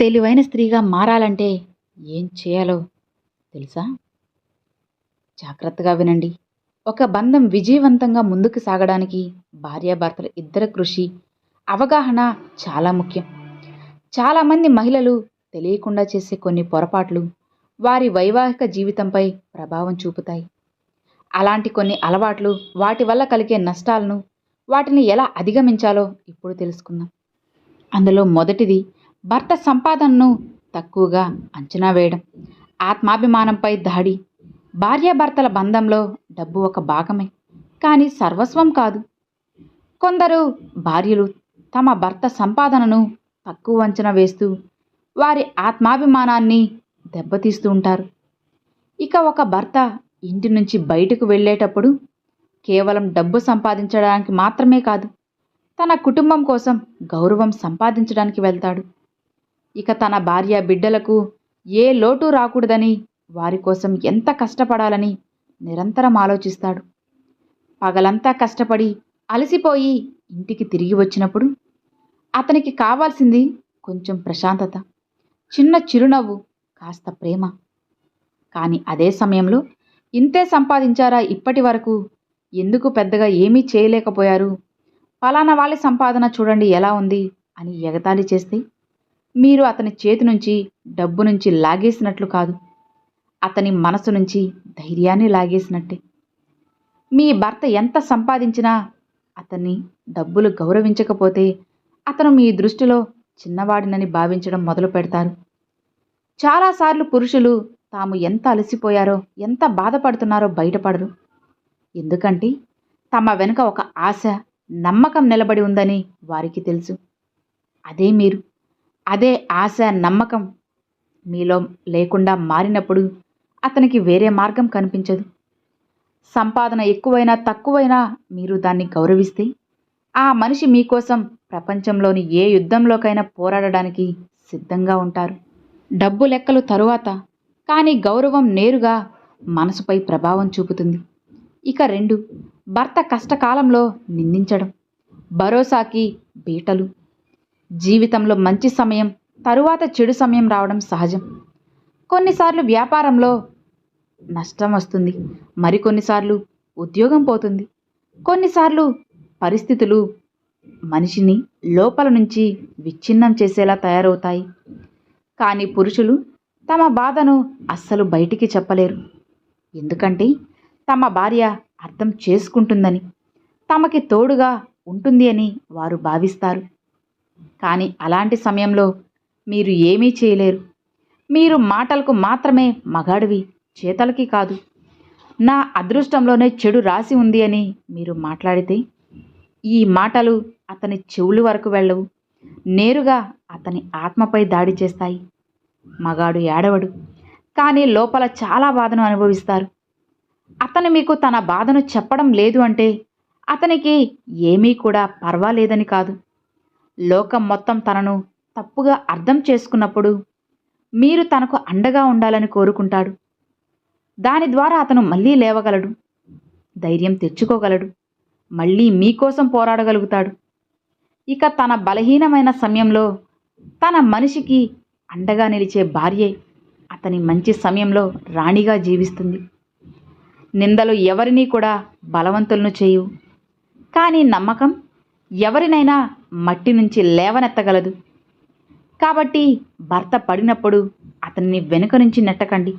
తెలివైన స్త్రీగా మారాలంటే ఏం చేయాలో తెలుసా? జాగ్రత్తగా వినండి. ఒక బంధం విజయవంతంగా ముందుకు సాగడానికి భార్యాభర్తల ఇద్దర కృషి అవగాహన చాలా ముఖ్యం. చాలామంది మహిళలు తెలియకుండా చేసే కొన్ని పొరపాట్లు వారి వైవాహిక జీవితంపై ప్రభావం చూపుతాయి. అలాంటి కొన్ని అలవాట్లు వాటి వల్ల కలిగే నష్టాలను వాటిని ఎలా అధిగమించాలో ఇప్పుడు తెలుసుకుందాం. అందులో మొదటిది భర్త సంపాదనను తక్కువగా అంచనా వేయడం ఆత్మాభిమానంపై దాడి భార్యాభర్తల బంధంలో డబ్బు ఒక భాగమే. కానీ సర్వస్వం కాదు. కొందరు భార్యలు తమ భర్త సంపాదనను తక్కువ అంచనా వేస్తూ వారి ఆత్మాభిమానాన్ని దెబ్బతీస్తూ ఉంటారు. ఇక ఒక భర్త ఇంటి నుంచి బయటకు వెళ్ళేటప్పుడు కేవలం డబ్బు సంపాదించడానికి మాత్రమే కాదు తన కుటుంబం కోసం గౌరవం సంపాదించడానికి వెళ్తాడు. ఇక తన భార్య బిడ్డలకు ఏ లోటు రాకూడదని వారి కోసం ఎంత కష్టపడాలని నిరంతరం ఆలోచిస్తాడు. పగలంతా కష్టపడి అలసిపోయి ఇంటికి తిరిగి వచ్చినప్పుడు అతనికి కావాల్సింది కొంచెం ప్రశాంతత చిన్న చిరునవ్వు కాస్త ప్రేమ. కానీ అదే సమయంలో ఇంతే సంపాదించారా ఇప్పటి వరకు? ఎందుకు పెద్దగా ఏమీ చేయలేకపోయారు? ఫలానా వాళ్ళ సంపాదన చూడండి ఎలా ఉంది అని ఎగతాళి చేస్తే మీరు అతని చేతి నుంచి డబ్బు నుంచి లాగేసినట్లు కాదు. అతని మనసు నుంచి ధైర్యాన్ని లాగేసినట్టే. మీ భర్త ఎంత సంపాదించినా అతన్ని డబ్బులు గౌరవించకపోతే అతను మీ దృష్టిలో చిన్నవాడినని భావించడం మొదలు పెడతారు. చాలాసార్లు పురుషులు తాము ఎంత అలసిపోయారో ఎంత బాధపడుతున్నారో బయటపడరు. ఎందుకంటే తమ వెనుక ఒక ఆశ నమ్మకం నిలబడి ఉందని వారికి తెలుసు. అదే మీరు. అదే ఆశ నమ్మకం మీలో లేకుండా మారినప్పుడు అతనికి వేరే మార్గం కనిపించదు. సంపాదన ఎక్కువైనా తక్కువైనా మీరు దాన్ని గౌరవిస్తే ఆ మనిషి మీకోసం ప్రపంచంలోని ఏ యుద్ధంలోకైనా పోరాడడానికి సిద్ధంగా ఉంటారు. డబ్బు లెక్కలు తరువాత కానీ గౌరవం నేరుగా మనసుపై ప్రభావం చూపుతుంది. ఇక రెండు భర్త కష్టకాలంలో నిందించడం భరోసాకి బీటలు జీవితంలో మంచి సమయం తరువాత చెడు సమయం రావడం సహజం. కొన్నిసార్లు వ్యాపారంలో నష్టం వస్తుంది. మరికొన్నిసార్లు ఉద్యోగం పోతుంది. కొన్నిసార్లు పరిస్థితులు మనిషిని లోపల నుంచి విచ్ఛిన్నం చేసేలా తయారవుతాయి. కానీ పురుషులు తమ బాధను అస్సలు బయటికి చెప్పలేరు. ఎందుకంటే తమ భార్య అర్థం చేసుకుంటుందని తమకి తోడుగా ఉంటుంది అని వారు భావిస్తారు. కానీ అలాంటి సమయంలో మీరు ఏమీ చేయలేరు. మీరు మాటలకు మాత్రమే మగాడివి చేతలకి కాదు. నా అదృష్టంలోనే చెడు రాసి ఉంది అని మీరు మాట్లాడితే ఈ మాటలు అతని చెవులు వరకు వెళ్ళవు. నేరుగా అతని ఆత్మపై దాడి చేస్తాయి. మగాడు ఏడవడు కానీ లోపల చాలా బాధను అనుభవిస్తారు. అతను మీకు తన బాధను చెప్పడం లేదు అంటే అతనికి ఏమీ కూడా పర్వాలేదని కాదు. లోకం మొత్తం తనను తప్పుగా అర్థం చేసుకున్నప్పుడు మీరు తనకు అండగా ఉండాలని కోరుకుంటాడు. దాని ద్వారా అతను మళ్ళీ లేవగలడు. ధైర్యం తెచ్చుకోగలడు. మళ్ళీ మీకోసం పోరాడగలుగుతాడు. ఇక తన బలహీనమైన సమయంలో తన మనిషికి అండగా నిలిచే భార్యే అతని మంచి సమయంలో రాణిగా జీవిస్తుంది. నిందలు ఎవరినీ కూడా బలవంతులను చేయు కానీ నమ్మకం ఎవరినైనా మట్టి నుంచి లేవనెత్తగలదు. కాబట్టి భర్త పడినప్పుడు అతన్ని వెనుక నుంచి నెట్టకండి.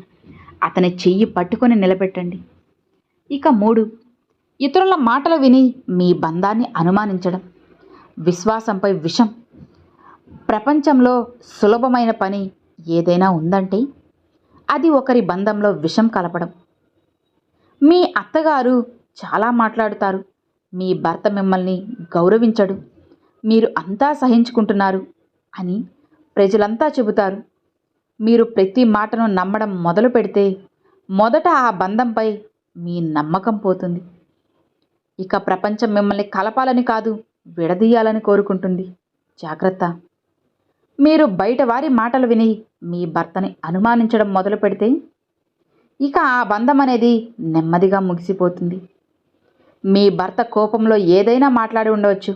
అతని చెయ్యి పట్టుకొని నిలబెట్టండి. ఇక మూడు. ఇతరుల మాటలు విని మీ బంధాన్ని అనుమానించడం. విశ్వాసంపై విషం. ప్రపంచంలో సులభమైన పని ఏదైనా ఉందంటే అది ఒకరి బంధంలో విషం కలపడం. మీ అత్తగారు చాలా మాట్లాడుతారు. మీ భర్త మిమ్మల్ని గౌరవించడు. మీరు అంతా సహించుకుంటున్నారు అని ప్రజలంతా చెబుతారు. మీరు ప్రతి మాటను నమ్మడం మొదలు పెడితే మొదట ఆ బంధంపై మీ నమ్మకం పోతుంది. ఇక ప్రపంచం మిమ్మల్ని కలపాలని కాదు విడదీయాలని కోరుకుంటుంది. జాగ్రత్త. మీరు బయట వారి మాటలు విని మీ భర్తని అనుమానించడం మొదలు పెడితే ఇక ఆ బంధం అనేది నెమ్మదిగా ముగిసిపోతుంది. మీ భర్త కోపంలో ఏదైనా మాట్లాడి ఉండవచ్చు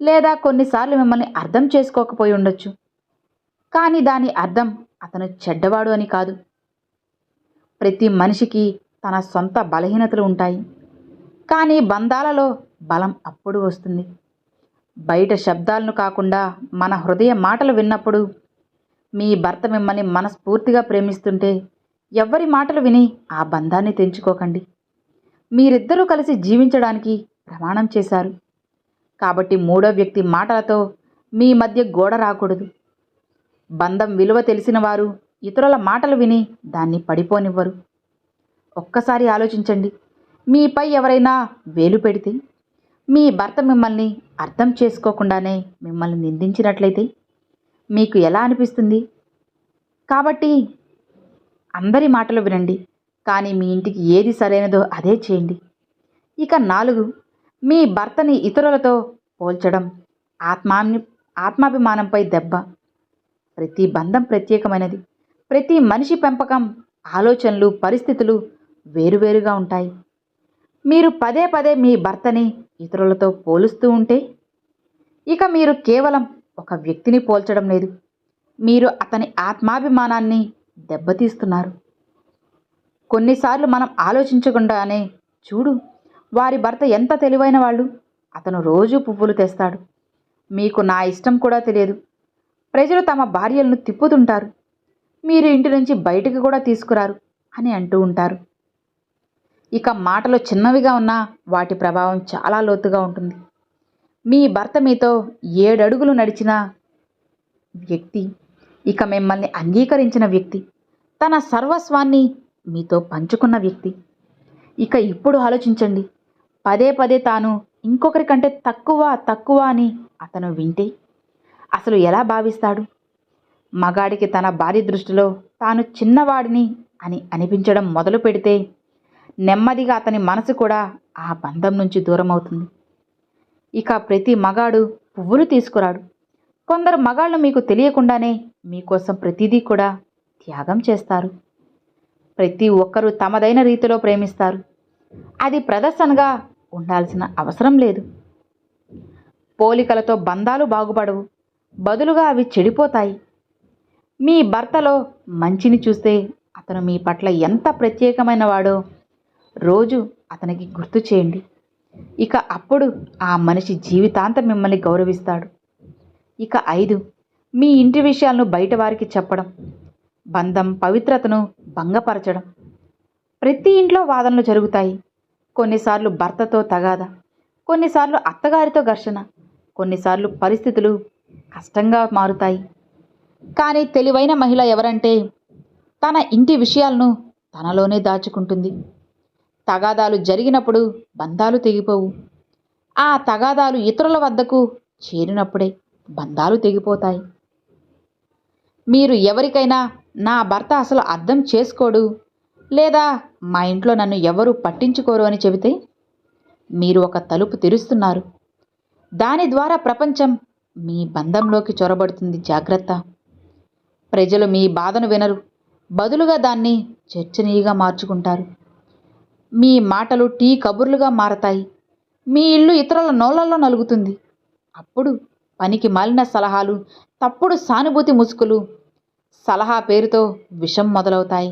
లేదా కొన్నిసార్లు మిమ్మల్ని అర్థం చేసుకోకపోయి ఉండొచ్చు. కానీ దాని అర్థం అతను చెడ్డవాడు అని కాదు. ప్రతి మనిషికి తన సొంత బలహీనతలు ఉంటాయి. కానీ బంధాలలో బలం అప్పుడు వస్తుంది. బయట శబ్దాలను కాకుండా మన హృదయ మాటలు విన్నప్పుడు మీ భర్త మిమ్మల్ని మనస్ఫూర్తిగా ప్రేమిస్తుంటే ఎవ్వరి మాటలు విని ఆ బంధాన్ని తెంచుకోకండి. మీరిద్దరూ కలిసి జీవించడానికి ప్రమాణం చేశారు. కాబట్టి మూడో వ్యక్తి మాటలతో మీ మధ్య గోడ రాకూడదు. బంధం విలువ తెలిసిన వారు ఇతరుల మాటలు విని దాన్ని పడిపోనివ్వరు. ఒక్కసారి ఆలోచించండి. మీపై ఎవరైనా వేలు పెడితే మీ భర్త మిమ్మల్ని అర్థం చేసుకోకుండానే మిమ్మల్ని నిందించినట్లయితే మీకు ఎలా అనిపిస్తుంది? కాబట్టి అందరి మాటలు వినండి. కానీ మీ ఇంటికి ఏది సరైనదో అదే చేయండి. ఇక నాలుగు మీ భర్తని ఇతరులతో పోల్చడం ఆత్మాన్ని ఆత్మాభిమానంపై దెబ్బ. ప్రతి బంధం ప్రత్యేకమైనది. ప్రతి మనిషి పెంపకం ఆలోచనలు పరిస్థితులు వేరువేరుగా ఉంటాయి. మీరు పదే పదే మీ భర్తని ఇతరులతో పోలుస్తూ ఉంటే ఇక మీరు కేవలం ఒక వ్యక్తిని పోల్చడం లేదు. మీరు అతని ఆత్మాభిమానాన్ని దెబ్బతీస్తున్నారు. కొన్నిసార్లు మనం ఆలోచించకుండానే చూడు వారి భర్త ఎంత తెలివైన వాళ్ళు. అతను రోజు పువ్వులు తెస్తాడు. మీకు నా ఇష్టం కూడా తెలియదు. ప్రజలు తమ భార్యలను తిప్పుతుంటారు. మీరు ఇంటి నుంచి బయటికి కూడా తీసుకురారు అని అంటూ ఉంటారు. ఇక మాటలు చిన్నవిగా ఉన్నా వాటి ప్రభావం చాలా లోతుగా ఉంటుంది. మీ భర్త మీతో ఏడడుగులు నడిచిన వ్యక్తి ఇక మిమ్మల్ని అంగీకరించిన వ్యక్తి తన సర్వస్వాన్ని మీతో పంచుకున్న వ్యక్తి. ఇక ఇప్పుడు ఆలోచించండి. పదే పదే తాను ఇంకొకరి కంటే తక్కువ తక్కువ అని అతను వింటే అసలు ఎలా భావిస్తాడు? మగాడికి తన భార్య దృష్టిలో తాను చిన్నవాడిని అని అనిపించడం మొదలు పెడితే నెమ్మదిగా అతని మనసు కూడా ఆ బంధం నుంచి దూరం అవుతుంది. ఇక ప్రతి మగాడు పువ్వులు తీసుకురాడు. కొందరు మగాళ్ళు మీకు తెలియకుండానే మీకోసం ప్రతిదీ కూడా త్యాగం చేస్తారు. ప్రతి ఒక్కరూ తమదైన రీతిలో ప్రేమిస్తారు. అది ప్రదర్శనగా ఉండాల్సిన అవసరం లేదు. పోలికలతో బంధాలు బాగుపడవు. బదులుగా అవి చెడిపోతాయి. మీ భర్తలో మంచిని చూస్తే అతను మీ పట్ల ఎంత ప్రత్యేకమైన వాడో రోజు అతనికి గుర్తు చేయండి. ఇక అప్పుడు ఆ మనిషి జీవితాంతం మిమ్మల్ని గౌరవిస్తాడు. ఇక ఐదు మీ ఇంటి విషయాలను బయట వారికి చెప్పడం. బంధం పవిత్రతను భంగపరచడం. ప్రతి ఇంట్లో వాదనలు జరుగుతాయి. కొన్నిసార్లు భర్తతో తగాద కొన్నిసార్లు అత్తగారితో ఘర్షణ కొన్నిసార్లు పరిస్థితులు కష్టంగా మారుతాయి. కానీ తెలివైన మహిళ ఎవరంటే తన ఇంటి విషయాలను తనలోనే దాచుకుంటుంది. తగాదాలు జరిగినప్పుడు బంధాలు తెగిపోవు. ఆ తగాదాలు ఇతరుల వద్దకు చేరినప్పుడే బంధాలు తెగిపోతాయి. మీరు ఎవరికైనా నా భర్త అసలు అర్థం చేసుకోడు. లేదా మా ఇంట్లో నన్ను ఎవరు పట్టించుకోరు అని చెబితే? మీరు ఒక తలుపు తెరుస్తున్నారు. దాని ద్వారా ప్రపంచం మీ బంధంలోకి చొరబడుతుంది. జాగ్రత్త. ప్రజలు మీ బాధను వినరు. బదులుగా దాన్ని చర్చనీయంగా మార్చుకుంటారు. మీ మాటలు టీ కబుర్లుగా మారతాయి. మీ ఇల్లు ఇతరుల నోళ్ళల్లో నలుగుతుంది. అప్పుడు పనికి మాలిన సలహాలు తప్పుడు సానుభూతి ముసుగులు సలహా పేరుతో విషం మొదలవుతాయి.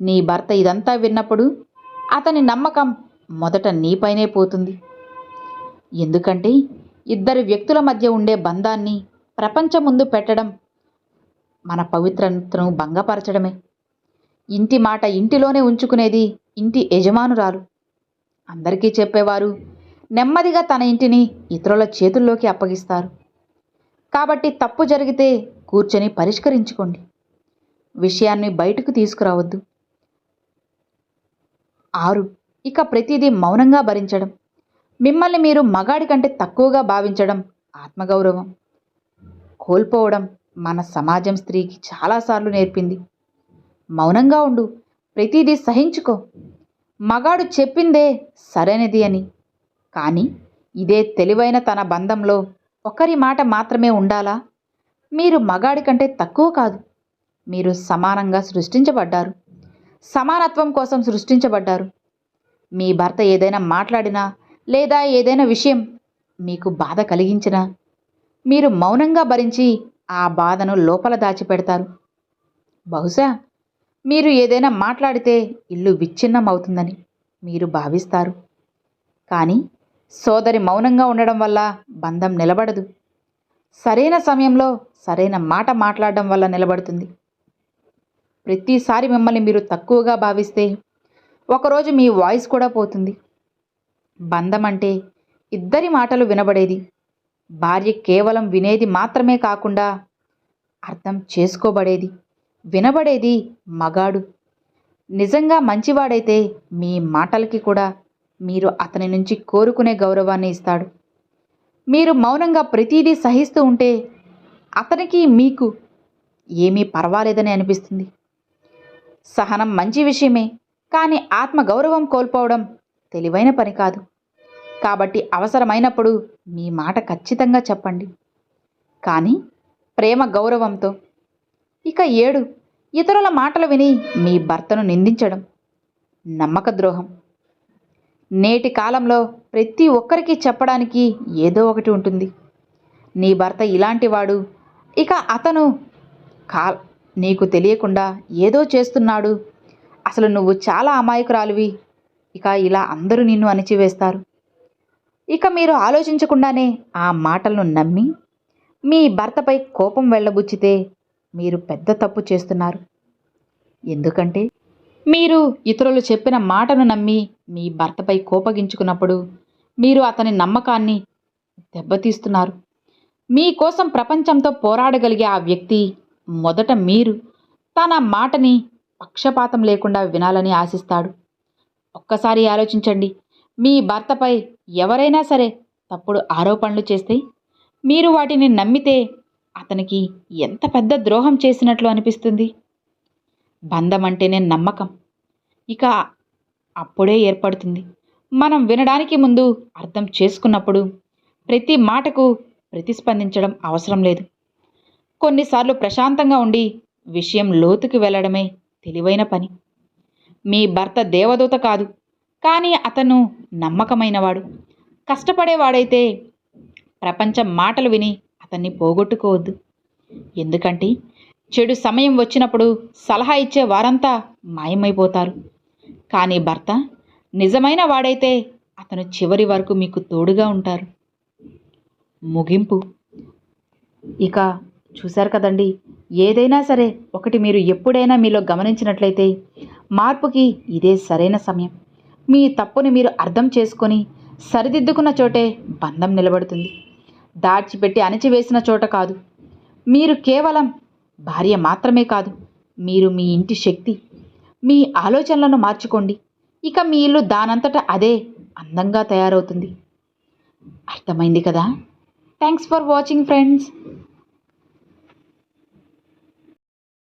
నీ భర్త ఇదంతా విన్నప్పుడు అతని నమ్మకం మొదట నీపైనే పోతుంది. ఎందుకంటే ఇద్దరు వ్యక్తుల మధ్య ఉండే బంధాన్ని ప్రపంచం ముందు పెట్టడం మన పవిత్రతను భంగపరచడమే. ఇంటి మాట ఇంటిలోనే ఉంచుకునేది ఇంటి యజమానురాలు. అందరికీ చెప్పేవారు నెమ్మదిగా తన ఇంటిని ఇతరుల చేతుల్లోకి అప్పగిస్తారు. కాబట్టి తప్పు జరిగితే కూర్చొని పరిష్కరించుకోండి. విషయాన్ని బయటకు తీసుకురావద్దు. ఆరు. ఇక ప్రతిదీ మౌనంగా భరించడం. మిమ్మల్ని మీరు మగాడి కంటే తక్కువగా భావించడం ఆత్మగౌరవం. కోల్పోవడం మన సమాజం స్త్రీకి చాలాసార్లు నేర్పింది. మౌనంగా ఉండు. ప్రతిదీ సహించుకో. మగాడు చెప్పిందే సరైనది అని. కానీ ఇదే తెలివైన తన బంధంలో ఒకరి మాట మాత్రమే ఉండాలా? మీరు మగాడి కంటే తక్కువ కాదు. మీరు సమానంగా సృష్టించబడ్డారు. సమానత్వం కోసం సృష్టించబడ్డారు. మీ భర్త ఏదైనా మాట్లాడినా లేదా ఏదైనా విషయం మీకు బాధ కలిగించినా మీరు మౌనంగా భరించి ఆ బాధను లోపల దాచిపెడతారు. బహుశా మీరు ఏదైనా మాట్లాడితే ఇల్లు విచ్ఛిన్నం అవుతుందని మీరు భావిస్తారు. కానీ సోదరి మౌనంగా ఉండడం వల్ల బంధం నిలబడదు. సరైన సమయంలో సరైన మాట మాట్లాడడం వల్ల నిలబడుతుంది. ప్రతిసారి మిమ్మల్ని మీరు తక్కువగా భావిస్తే ఒకరోజు మీ వాయిస్ కూడా పోతుంది. బంధం అంటే ఇద్దరి మాటలు వినబడేది. భార్య కేవలం వినేది మాత్రమే కాకుండా అర్థం చేసుకోబడేది. వినబడేది మగాడు. నిజంగా మంచివాడైతే మీ మాటలకి కూడా మీరు అతని నుంచి కోరుకునే గౌరవాన్ని ఇస్తాడు. మీరు మౌనంగా ప్రతిదీ సహిస్తూ ఉంటే అతనికి మీకు ఏమీ పర్వాలేదని అనిపిస్తుంది. సహనం మంచి విషయమే కానీ ఆత్మగౌరవం కోల్పోవడం తెలివైన పని కాదు. కాబట్టి అవసరమైనప్పుడు మీ మాట ఖచ్చితంగా చెప్పండి. కానీ ప్రేమ గౌరవంతో ఇక ఏడు ఇతరుల మాటలు విని మీ భర్తను నిందించడం నమ్మక ద్రోహం. నేటి కాలంలో ప్రతి ఒక్కరికి చెప్పడానికి ఏదో ఒకటి ఉంటుంది. నీ భర్త ఇలాంటివాడు. ఇక అతను కా నీకు తెలియకుండా ఏదో చేస్తున్నాడు. అసలు నువ్వు చాలా అమాయకురాలివి. ఇక ఇలా అందరూ నిన్ను అణిచివేస్తారు. ఇక మీరు ఆలోచించకుండానే ఆ మాటలను నమ్మి మీ భర్తపై కోపం వెళ్ళబుచ్చితే మీరు పెద్ద తప్పు చేస్తున్నారు. ఎందుకంటే మీరు ఇతరులు చెప్పిన మాటను నమ్మి మీ భర్తపై కోపగించుకున్నప్పుడు మీరు అతని నమ్మకాన్ని దెబ్బతీస్తున్నారు. మీకోసం ప్రపంచంతో పోరాడగలిగే ఆ వ్యక్తి మొదట మీరు. తన మాటని పక్షపాతం లేకుండా వినాలని ఆశిస్తాడు. ఒక్కసారి ఆలోచించండి. మీ భర్తపై ఎవరైనా సరే తప్పుడు ఆరోపణలు చేస్తే మీరు వాటిని నమ్మితే అతనికి ఎంత పెద్ద ద్రోహం చేసినట్లు అనిపిస్తుంది. బంధం అంటేనే నమ్మకం. ఇక అప్పుడే ఏర్పడుతుంది. మనం వినడానికి ముందు అర్థం చేసుకున్నప్పుడు ప్రతి మాటకు ప్రతిస్పందించడం అవసరం లేదు. కొన్నిసార్లు ప్రశాంతంగా ఉండి విషయం లోతుకి వెళ్ళడమే తెలివైన పని. మీ భర్త దేవదూత కాదు కానీ అతను నమ్మకమైనవాడు. కష్టపడేవాడైతే ప్రపంచం మాటలు విని అతన్ని పోగొట్టుకోవద్దు. ఎందుకంటే చెడు సమయం వచ్చినప్పుడు సలహా ఇచ్చే వారంతా మాయమైపోతారు. కానీ భర్త నిజమైన వాడైతే అతను చివరి వరకు మీకు తోడుగా ఉంటారు. ముగింపు. ఇక చూశారు కదండి ఏదైనా సరే ఒకటి మీరు ఎప్పుడైనా మీలో గమనించినట్లయితే మార్పుకి ఇదే సరైన సమయం. మీ తప్పుని మీరు అర్థం చేసుకొని సరిదిద్దుకున్న చోటే బంధం నిలబడుతుంది. దాచిపెట్టి అణిచివేసిన చోట కాదు. మీరు కేవలం భార్య మాత్రమే కాదు మీరు మీ ఇంటి శక్తి మీ ఆలోచనలను మార్చుకోండి. ఇక మీ ఇల్లు దానంతట అదే అందంగా తయారవుతుంది. అర్థమైంది కదా? Thanks for watching friends